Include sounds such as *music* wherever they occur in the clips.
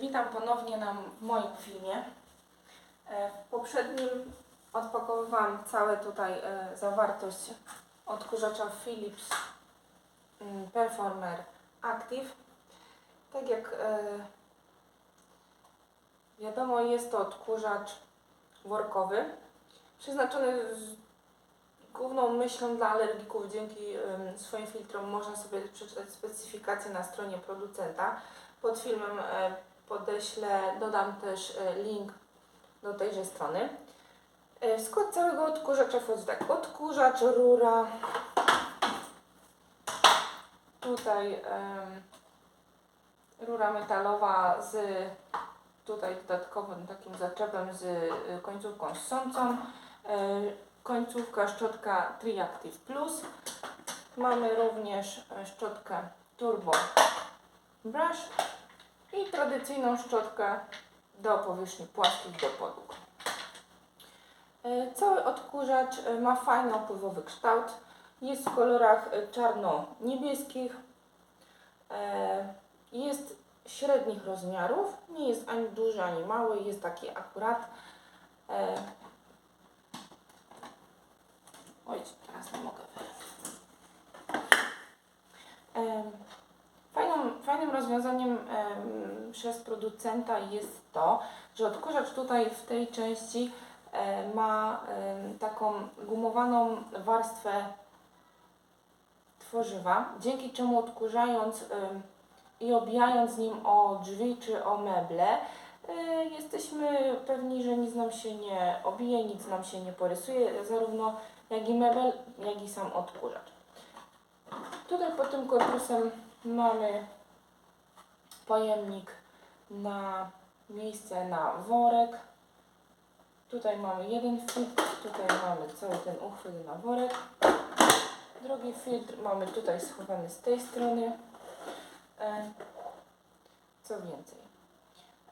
Witam ponownie na moim filmie. E, W poprzednim odpakowywałam całe tutaj e, zawartość odkurzacza Philips mm, Performer Active. Tak jak e, wiadomo jest to odkurzacz workowy, przeznaczony główną myślą dla alergików. Dzięki swoim filtrom można sobie przeczytać specyfikację na stronie producenta. Pod filmem podeślę, dodam też e, link do tejże strony. E, W skład całego odkurzacza wchodzi tak, odkurzacz, rura, tutaj rura metalowa z tutaj dodatkowym takim zaczepem z y, końcówką ssącą, e, końcówka szczotka Triactive Plus. Mamy również e, szczotkę Turbo Brush i tradycyjną szczotkę do powierzchni płaskich, do podłóg. E, Cały odkurzacz e, ma fajny opływowy kształt. Jest w kolorach e, czarno-niebieskich. Jest średnich rozmiarów. Nie jest ani duży, ani mały. Jest taki akurat. Oj, teraz nie mogę Fajną, fajnym rozwiązaniem em, przez producenta jest to, że odkurzacz tutaj w tej części e, ma taką gumowaną warstwę tworzywa, dzięki czemu odkurzając i obijając nim o drzwi czy o meble, e, jesteśmy pewni, że nic nam się nie obije, nic nam się nie porysuje, zarówno jak i mebel, jak i sam odkurzacz. Tutaj pod tym korpusem mamy pojemnik na miejsce na worek. Tutaj mamy jeden filtr, tutaj mamy cały ten uchwyt na worek. Drugi filtr mamy tutaj schowany z tej strony. E, Co więcej?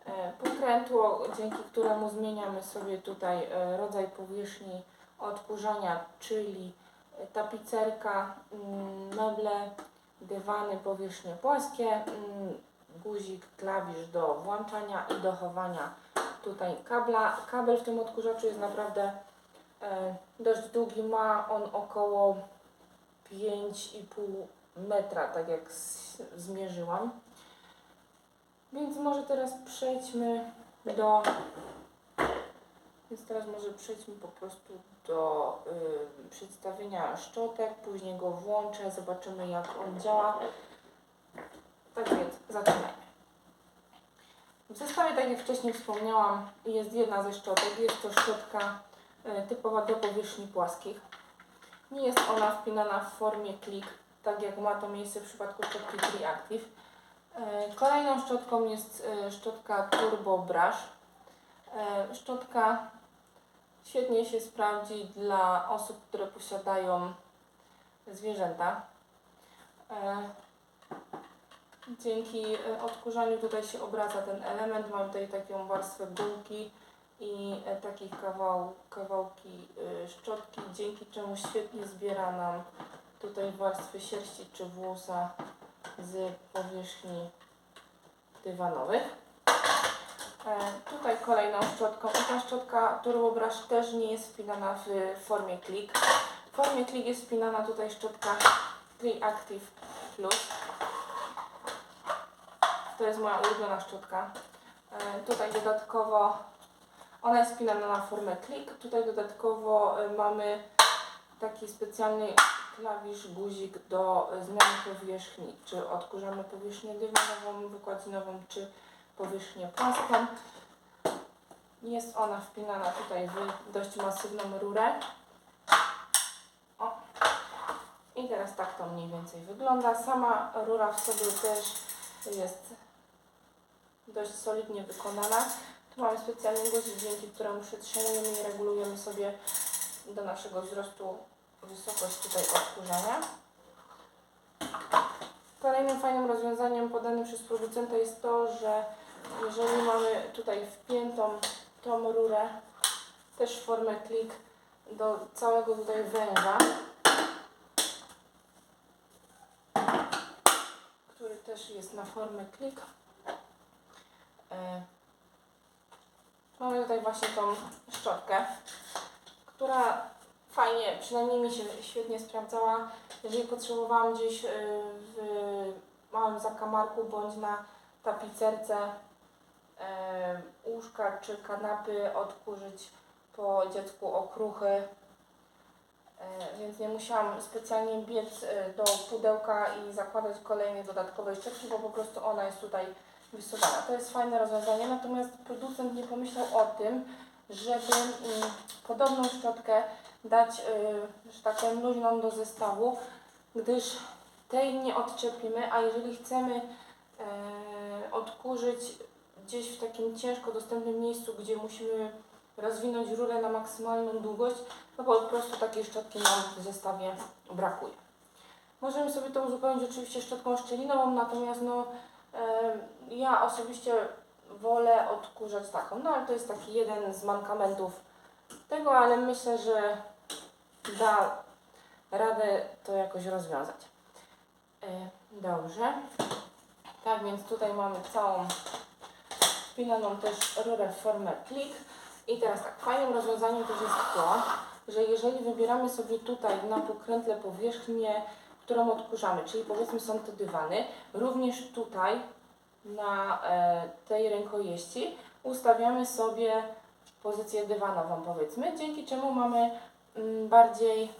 E, Pokrętło, dzięki któremu zmieniamy sobie tutaj e, rodzaj powierzchni odkurzania, czyli tapicerka, mm, meble, dywany, powierzchnie płaskie, mm, guzik, klawisz do włączania i do chowania tutaj kabla. Kabel w tym odkurzaczu jest naprawdę e, dość długi, ma on około 5,5 metra, tak jak zmierzyłam. Więc może teraz przejdźmy do więc teraz może przejdźmy po prostu do y, przedstawienia szczotek, później go włączę, zobaczymy jak on działa. Tak więc zaczynajmy. W zestawie, tak jak wcześniej wspomniałam, jest jedna ze szczotek. Jest to szczotka y, typowa do powierzchni płaskich. Nie jest ona wpinana w formie klik, tak jak ma to miejsce w przypadku szczotki Triactive. Y, Kolejną szczotką jest y, szczotka Turbo Brush. Szczotka świetnie się sprawdzi dla osób, które posiadają zwierzęta. Dzięki e, odkurzaniu tutaj się obraca ten element. Mamy tutaj taką warstwę gumki i e, takie kawał, kawałki e, szczotki, dzięki czemu świetnie zbiera nam tutaj warstwy sierści czy włosa z powierzchni dywanowych. Tutaj kolejną szczotką. I ta szczotka Turbo Brush też nie jest wpinana w formie klik. W formie klik jest wpinana tutaj szczotka Active Plus. To jest moja ulubiona szczotka. E, Tutaj dodatkowo ona jest wpinana na formę klik. Tutaj dodatkowo e, mamy taki specjalny klawisz, guzik do e, zmiany powierzchni. Czy odkurzamy powierzchnię dywanową, wykładzinową, czy powierzchnię płaską. Jest ona wpinana tutaj w dość masywną rurę. O. I teraz tak to mniej więcej wygląda. Sama rura w sobie też jest dość solidnie wykonana. Tu mamy specjalny guzik, dzięki któremu przytrzymujemy i regulujemy sobie do naszego wzrostu wysokość tutaj odkurzania. Kolejnym fajnym rozwiązaniem podanym przez producenta jest to, że jeżeli mamy tutaj wpiętą tą rurę, też formę klik do całego tutaj węża, który też jest na formę klik, e, tutaj właśnie tą szczotkę, która fajnie, przynajmniej mi się świetnie sprawdzała, jeżeli potrzebowałam gdzieś y, w małym zakamarku bądź na tapicerce e, łóżka czy kanapy odkurzyć po dziecku okruchy. E, Więc nie musiałam specjalnie biec e, do pudełka i zakładać kolejnej dodatkowej szczotki, bo po prostu ona jest tutaj To jest fajne rozwiązanie, natomiast producent nie pomyślał o tym, żeby mm, podobną szczotkę dać, y, że tak powiem, luźną do zestawu, gdyż tej nie odczepimy, a jeżeli chcemy e, odkurzyć gdzieś w takim ciężko dostępnym miejscu, gdzie musimy rozwinąć rurę na maksymalną długość, no po prostu takiej szczotki nam w zestawie brakuje. Możemy sobie to uzupełnić oczywiście szczotką szczelinową, natomiast no, ja osobiście wolę odkurzać taką, no ale to jest taki jeden z mankamentów tego, ale myślę, że da radę to jakoś rozwiązać. Dobrze. Tak więc tutaj mamy całą wpinaną też rurę w formę klik. I teraz tak, fajnym rozwiązaniem też jest to, że jeżeli wybieramy sobie tutaj na pokrętle powierzchnię, którą odkurzamy, czyli powiedzmy są to dywany, również tutaj na e, tej rękojeści ustawiamy sobie pozycję dywanową powiedzmy, dzięki czemu mamy mm, bardziej,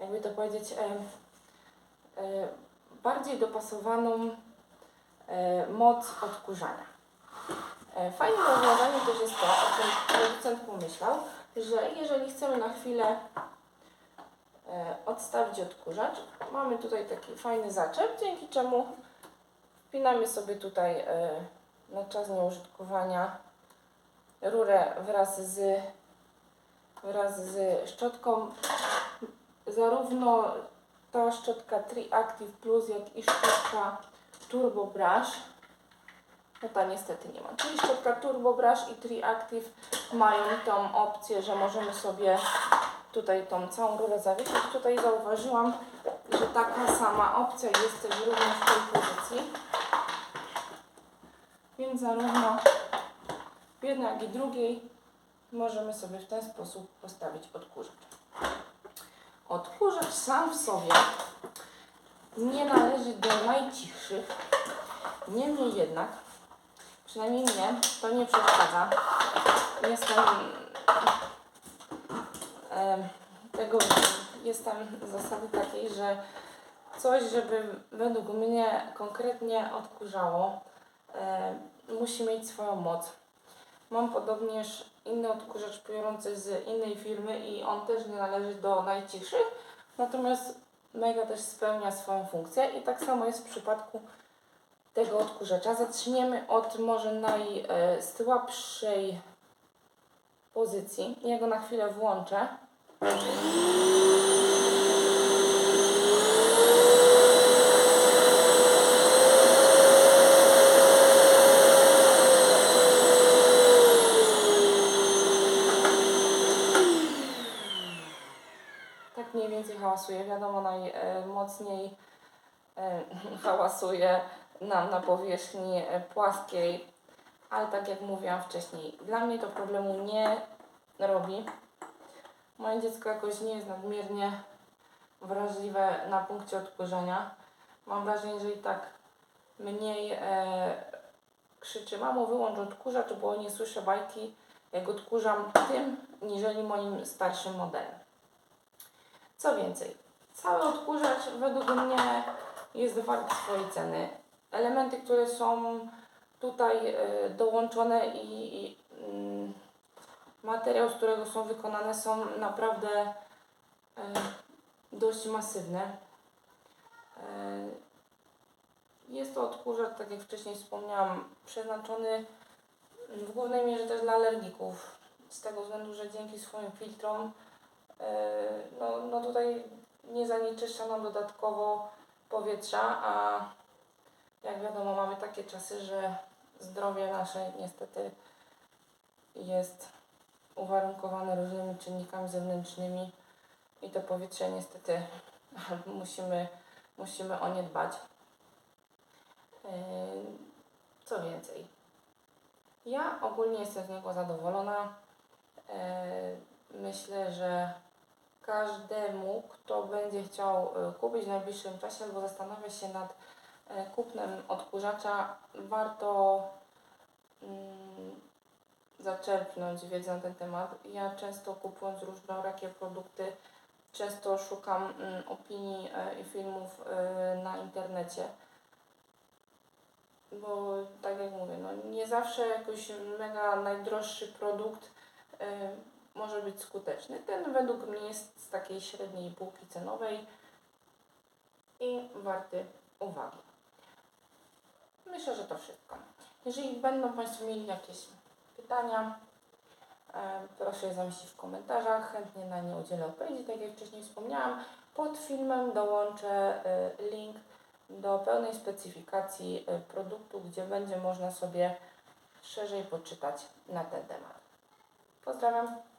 jakby to powiedzieć, e, e, bardziej dopasowaną moc odkurzania. Fajnym rozwiązaniem też jest to, o czym producent pomyślał, że jeżeli chcemy na chwilę odstawić odkurzacz, mamy tutaj taki fajny zaczep, dzięki czemu wpinamy sobie tutaj e, na czas nieużytkowania rurę wraz z, wraz z szczotką. Zarówno ta szczotka Tri-Active Plus, jak i szczotka Turbo Brush. No ta niestety nie ma. Czyli szczotka Turbo Brush i Tri-Active mają tą opcję, że możemy sobie tutaj tą całą rurę zawiesić. Tutaj zauważyłam, że taka sama opcja jest też również w tej pozycji. Więc zarówno w jednej, jak i drugiej możemy sobie w ten sposób postawić odkurzacz. Odkurzacz sam w sobie nie należy do najcichszych. Niemniej jednak, przynajmniej mnie, to nie przeszkadza. Jestem tego, jestem zasady takiej, że coś, żeby według mnie konkretnie odkurzało, e, musi mieć swoją moc. Mam podobnież inny odkurzacz biorący z innej firmy i on też nie należy do najcichszych, natomiast mega też spełnia swoją funkcję i tak samo jest w przypadku tego odkurzacza. Zaczniemy od może najsłabszej pozycji. Ja go na chwilę włączę. Tak mniej więcej hałasuje. Wiadomo, najmocniej e, *laughs* hałasuje nam na powierzchni e, płaskiej, ale tak jak mówiłam wcześniej, dla mnie to problemu nie robi. Moje dziecko jakoś nie jest nadmiernie wrażliwe na punkcie odkurzenia. Mam wrażenie, że i tak mniej e, krzyczy mamo wyłącz odkurzacz, bo nie słyszę bajki jak odkurzam tym, niżeli moim starszym modelem. Co więcej, cały odkurzacz według mnie jest wart swojej ceny. Elementy, które są tutaj e, dołączone i, i mm, materiał, z którego są wykonane są naprawdę e, dość masywne. E, Jest to odkurzacz, tak jak wcześniej wspomniałam, przeznaczony w głównej mierze też dla alergików. Z tego względu, że dzięki swoim filtrom e, no, no tutaj nie zanieczyszcza nam dodatkowo powietrza, a jak wiadomo mamy takie czasy, że zdrowie nasze niestety jest uwarunkowane różnymi czynnikami zewnętrznymi i to powietrze niestety *laughs* musimy, musimy o nie dbać. Yy, Co więcej? Ja ogólnie jestem z niego zadowolona. E, Myślę, że każdemu, kto będzie chciał e, kupić w najbliższym czasie albo zastanawia się nad kupnem odkurzacza, warto mm, zaczerpnąć wiedzę na ten temat. Ja często kupując różnorakie produkty, często szukam mm, opinii e, i filmów e, na internecie. Bo tak jak mówię, no nie zawsze jakoś mega najdroższy produkt e, może być skuteczny. Ten według mnie jest z takiej średniej półki cenowej i warty uwagi. Myślę, że to wszystko. Jeżeli będą Państwo mieli jakieś pytania, proszę je zamieścić w komentarzach. Chętnie na nie udzielę odpowiedzi. Tak jak wcześniej wspomniałam, pod filmem dołączę e, link do pełnej specyfikacji e, produktu, gdzie będzie można sobie szerzej poczytać na ten temat. Pozdrawiam.